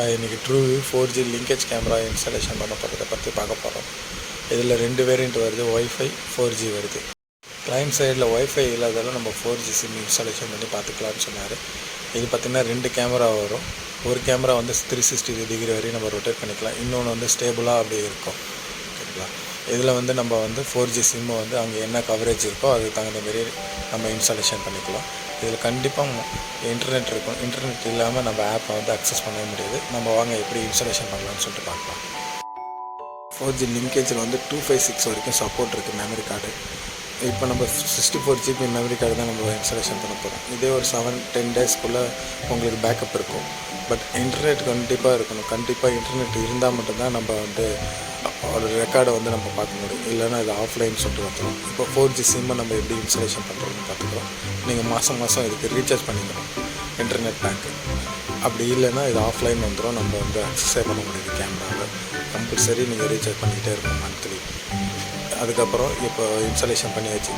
இன்றைக்கி true four G linkage camera installation பண்ண போகிறத பற்றி பார்க்க போகிறோம் இதில் ரெண்டு வேரியண்ட் வருது ஒய்ஃபை ஃபோர் ஜி வருது. கிளைண்ட் சைடில் ஒய்ஃபை இல்லாதால நம்ம ஃபோர் ஜி சிம் இன்ஸ்டாலேஷன் பண்ணி பார்த்துக்கலாம்னு சொன்னார். இது பார்த்திங்கன்னா ரெண்டு கேமரா வரும். ஒரு கேமரா வந்து த்ரீ சிக்ஸ்டி டிகிரி வரையும் நம்ம ரொட்டேட் பண்ணிக்கலாம். இன்னொன்று வந்து ஸ்டேபிளாக அப்படியே இருக்கும். ஓகேங்களா இதில் வந்து நம்ம வந்து ஃபோர் ஜி சிம்மு வந்து அங்கே என்ன கவரேஜ் இருக்கோ அதுக்கு தகுந்த மாரி நம்ம இன்ஸ்டாலேஷன் பண்ணிக்கலாம். இதில் கண்டிப்பாக இன்டர்நெட் இருக்கும். இன்டர்நெட் இல்லாமல் நம்ம ஆப்பை வந்து அக்சஸ் பண்ணவே முடியாது. நம்ம வாங்க எப்படி இன்ஸ்டாலேஷன் பண்ணலாம்னு சொல்லிட்டு பார்க்கலாம். ஃபோர் ஜி லிங்கேஜில் வந்து டூ ஃபைவ் சிக்ஸ் வரைக்கும் சப்போர்ட் இருக்குது மெமரி கார்டு இப்போ நம்ம sixty four GB memory card தான் நம்ம இன்ஸ்டாலேஷன் பண்ண போகிறோம் இதே ஒரு செவன் டென் டேஸ்க்குள்ளே உங்களுக்கு பேக்கப் இருக்கும். பட் இன்டர்நெட் கண்டிப்பாக இருக்கணும். கண்டிப்பாக இன்டர்நெட் இருந்தால் மட்டும்தான் நம்ம வந்து ஒரு ரெக்கார்டை வந்து நம்ம பார்க்க முடியும். இல்லைன்னா இது ஆஃப்லைன் சொல்லிட்டு வந்துடும் இப்போ ஃபோர் ஜி சிம்மை நம்ம எப்படி இன்ஸ்டாலேஷன் பண்ணுறோம்னு பார்த்துக்கிறோம். நீங்கள் மாதம் மாதம் இதுக்கு ரீசார்ஜ் பண்ணிக்கணும். இன்டர்நெட் பேங்க்கு அப்படி இல்லைன்னா இது ஆஃப்லைன் வந்துடும் நம்ம வந்து அக்சஸே பண்ண முடியுது. கேமராவை கம்பல்சரி நீங்கள் ரீசார்ஜ் பண்ணிக்கிட்டே இருக்கணும் மந்த்லி அதுக்கப்புறம் இப்போ இன்ஸ்டாலேஷன் பண்ணியாச்சு.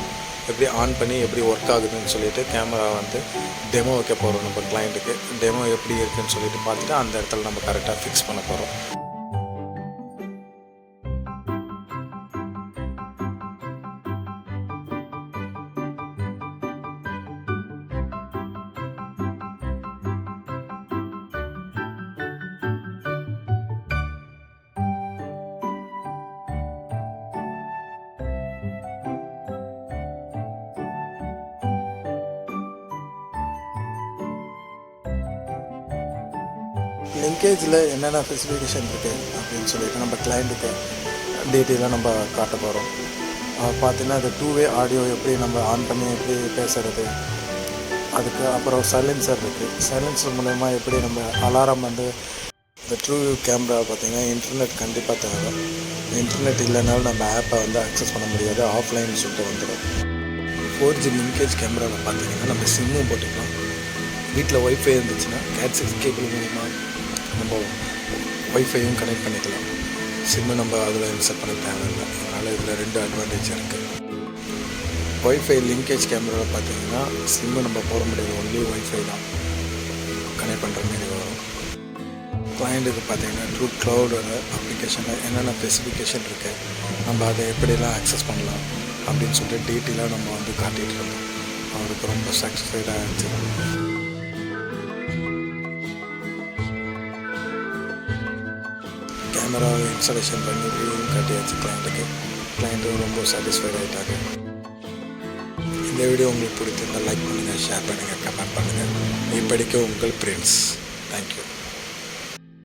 எப்படி ஆன் பண்ணி எப்படி ஒர்க் ஆகுதுன்னு சொல்லிட்டு கேமரா வந்து டெமோ வைக்க போகிறோம் நம்ம கிளைண்ட்டுக்கு டெமோ எப்படி இருக்குதுன்னு சொல்லிட்டு பார்த்துட்டு அந்த இடத்துல நம்ம கரெக்டாக ஃபிக்ஸ் பண்ண போகிறோம் லிங்கேஜில் என்னென்ன ஸ்பெசிஃபிகேஷன் இருக்குது அப்படின்னு சொல்லிட்டு நம்ம கிளைண்ட்டுக்கு டீட்டெயிலாக நம்ம காட்ட போகிறோம் பார்த்தீங்கன்னா அது டூ வே ஆடியோ எப்படி நம்ம ஆன் பண்ணி எப்படி பேசுகிறது அதுக்கு அப்புறம் சைலன்சர் இருக்குது சைலன்சர் மூலயமா எப்படி நம்ம அலாரம் வந்து இந்த ட்ரூ வியூ கேமரா பார்த்திங்கன்னா இன்டர்நெட் கண்டிப்பாக தேவை. இன்டர்நெட் இல்லைனாலும் நம்ம ஆப்பை வந்து அக்சஸ் பண்ண முடியாது. ஆஃப்லைன் சொல்லிட்டு வந்துடும் ஃபோர் ஜி லிங்கேஜ் கேமராவில் பார்த்தீங்கன்னா நம்ம சிம்மும் போட்டுக்கலாம். வீட்டில் ஒய்ஃபை இருந்துச்சுன்னா கேட் சிக்ஸ் கேபிள் மூலிமா நம்ம ஒய்ஃபையும் கனெக்ட் பண்ணிக்கலாம். சிம்மு நம்ம அதில் இன்செட் பண்ண தேவையில்லை. அதனால் இதில் ரெண்டு அட்வான்டேஜ் இருக்குது ஒய்ஃபை லிங்கேஜ் கேமராவில் பார்த்தீங்கன்னா சிம்மு நம்ம போட முடியாது. ஒன்லி ஒய்ஃபை தான் கனெக்ட் பண்ணுற மாதிரி வரும். கிளைண்ட்டுக்கு பார்த்தீங்கன்னா ட்ரூ க்ளவுடோட அப்ளிகேஷனில் என்னென்ன ஸ்பெசிஃபிகேஷன் இருக்குது நம்ம அதை எப்படிலாம் ஆக்சஸ் பண்ணலாம் அப்படின்னு சொல்லிட்டு டீட்டெயிலாக நம்ம வந்து காட்டிகிட்டு இருந்தோம் அவருக்கு ரொம்ப சாட்டிஸ்ஃபைடாக இருந்துச்சு. கேமராவை இன்ஸ்டாலேஷன் பண்ணி வியூவும் காட்டியாச்சு கிளைண்ட்டுக்கு கிளைண்ட்டும் ரொம்ப சாட்டிஸ்ஃபைட் ஆகிட்டாங்க இந்த வீடியோ உங்களுக்கு பிடிச்சிருந்தால் லைக் பண்ணுங்கள் ஷேர் பண்ணுங்கள் கமெண்ட் பண்ணுங்கள் இப்படிக்க உங்கள் ஃப்ரெண்ட்ஸ் தேங்க்யூ